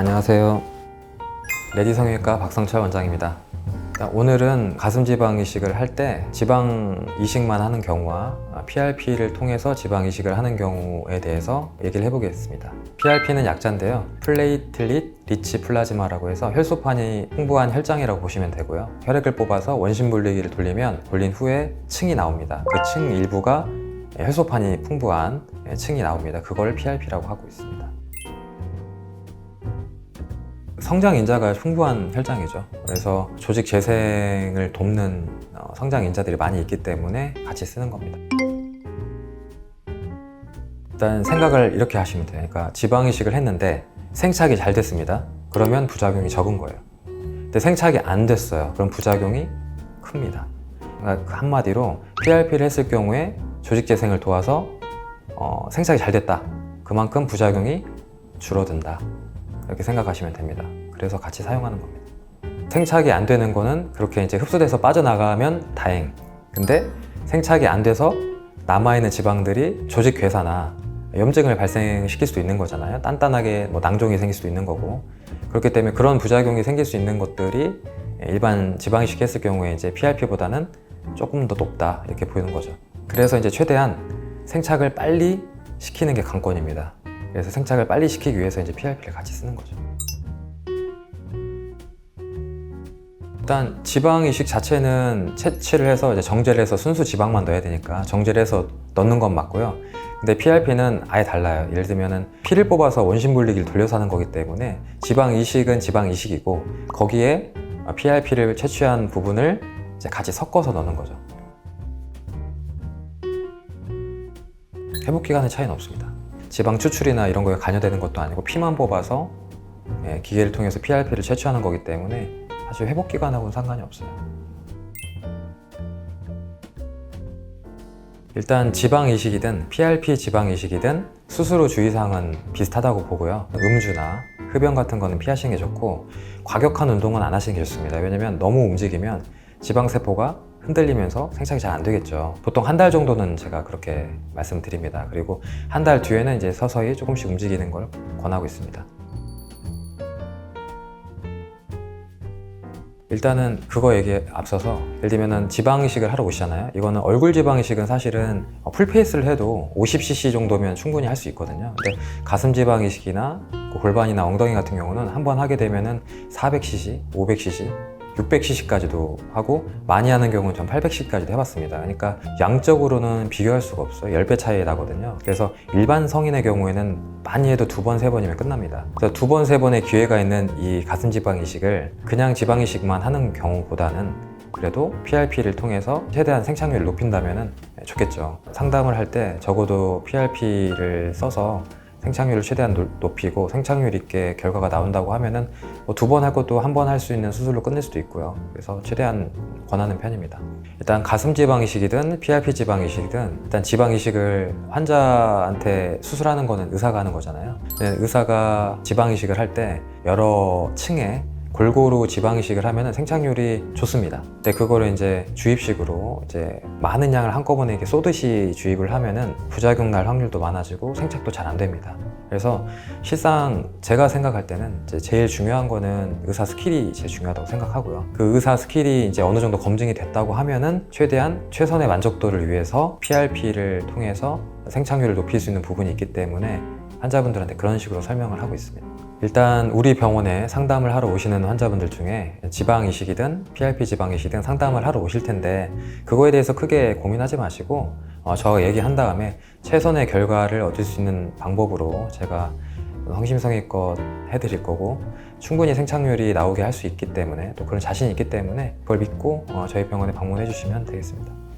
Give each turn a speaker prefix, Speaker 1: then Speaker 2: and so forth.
Speaker 1: 안녕하세요. 레디 성형외과 박성철 원장입니다. 자, 오늘은 가슴 지방 이식을 할 때 지방 이식만 하는 경우와 PRP를 통해서 지방 이식을 하는 경우에 대해서 얘기를 해보겠습니다. PRP는 약자인데요. 플레이틀릿 리치 플라즈마라고 해서 혈소판이 풍부한 혈장이라고 보시면 되고요. 혈액을 뽑아서 원심 분리기를 돌리면 돌린 후에 층이 나옵니다. 그 층 일부가 혈소판이 풍부한 층이 나옵니다. 그걸 PRP라고 하고 있습니다. 성장 인자가 풍부한 혈장이죠. 그래서 조직 재생을 돕는 어, 성장 인자들이 많이 있기 때문에 같이 쓰는 겁니다. 일단 생각을 이렇게 하시면 돼요. 그러니까 지방 이식을 했는데 생착이 잘 됐습니다. 그러면 부작용이 적은 거예요. 근데 생착이 안 됐어요. 그럼 부작용이 큽니다. 그러니까 그 한마디로 PRP를 했을 경우에 조직 재생을 도와서 어, 생착이 잘 됐다. 그만큼 부작용이 줄어든다. 이렇게 생각하시면 됩니다. 그래서 같이 사용하는 겁니다. 생착이 안 되는 거는 그렇게 이제 흡수돼서 빠져나가면 다행. 근데 생착이 안 돼서 남아있는 지방들이 조직 괴사나 염증을 발생시킬 수도 있는 거잖아요. 단단하게 뭐 낭종이 생길 수도 있는 거고. 그렇기 때문에 그런 부작용이 생길 수 있는 것들이 일반 지방 이식 했을 경우에 이제 PRP보다는 조금 더 높다 이렇게 보이는 거죠. 그래서 이제 최대한 생착을 빨리 시키는 게 관건입니다. 그래서 생착을 빨리 시키기 위해서 이제 PRP를 같이 쓰는 거죠. 일단 지방 이식 자체는 채취를 해서 이제 정제를 해서 순수 지방만 넣어야 되니까 정제를 해서 넣는 건 맞고요. 근데 PRP는 아예 달라요. 예를 들면은 피를 뽑아서 원심 분리기를 돌려서 하는 거기 때문에 지방 이식은 지방 이식이고 거기에 PRP를 채취한 부분을 이제 같이 섞어서 넣는 거죠. 회복 기간의 차이는 없습니다. 지방 추출이나 이런 거에 관여되는 것도 아니고 피만 뽑아서 예, 기계를 통해서 PRP를 채취하는 거기 때문에 사실 회복 기간하고는 상관이 없어요. 일단 지방 이식이든 PRP 지방 이식이든 후 주의사항은 비슷하다고 보고요. 음주나 흡연 같은 거는 피하시는 게 좋고 과격한 운동은 안 하시는 게 좋습니다. 왜냐면 너무 움직이면 지방 세포가 흔들리면서 생착이 잘 안 되겠죠. 보통 한 달 정도는 제가 그렇게 말씀드립니다. 그리고 한 달 뒤에는 이제 서서히 조금씩 움직이는 걸 권하고 있습니다. 일단은 그거 얘기에 앞서서 예를 들면은 지방 이식을 하러 오시잖아요. 이거는 얼굴 지방 이식은 사실은 어, 풀페이스를 해도 50cc 정도면 충분히 할 수 있거든요. 근데 가슴 지방 이식이나 그 골반이나 엉덩이 같은 경우는 한 번 하게 되면은 400cc, 500cc 600cc까지도 하고 많이 하는 경우는 전 800cc까지도 해봤습니다. 그러니까 양적으로는 비교할 수가 없어요. 10배 차이 나거든요. 그래서 일반 성인의 경우에는 많이 해도 두 번, 세 번이면 끝납니다. 그래서 두 번, 세 번의 기회가 있는 이 가슴 지방 이식을 그냥 지방 이식만 하는 경우보다는 그래도 PRP를 통해서 최대한 생착률을 높인다면 좋겠죠. 상담을 할 때 적어도 PRP를 써서 생착률을 최대한 노- 높이고 생착률 있게 결과가 나온다고 하면은 뭐 두번 할 것도 한 번 할 수 있는 수술로 끝낼 수도 있고요. 그래서 최대한 권하는 편입니다. 일단 가슴 지방 이식이든 PRP 지방 이식이든 일단 지방 이식을 환자한테 수술하는 거는 의사가 하는 거잖아요. 의사가 지방 이식을 할 때 여러 층에 골고루 지방 이식을 하면 생착률이 좋습니다. 근데 그거를 이제 주입식으로 이제 많은 양을 한꺼번에 이렇게 쏘듯이 주입을 하면은 부작용 날 확률도 많아지고 생착도 잘 안 됩니다. 그래서 실상 제가 생각할 때는 제일 중요한 거는 의사 스킬이 제일 중요하다고 생각하고요. 그 의사 스킬이 이제 어느 정도 검증이 됐다고 하면은 최대한 최선의 만족도를 위해서 PRP를 통해서 생착률을 높일 수 있는 부분이 있기 때문에 환자분들한테 그런 식으로 설명을 하고 있습니다. 일단 우리 병원에 상담을 하러 오시는 환자분들 중에 지방 이식이든 PRP 지방 이식이든 상담을 하러 오실 텐데 그거에 대해서 크게 고민하지 마시고 어, 저 얘기한 다음에 최선의 결과를 얻을 수 있는 방법으로 제가 성심성의껏 해드릴 거고 충분히 생착률이 나오게 할 수 있기 때문에 또 그런 자신이 있기 때문에 그걸 믿고 어, 저희 병원에 방문해 주시면 되겠습니다.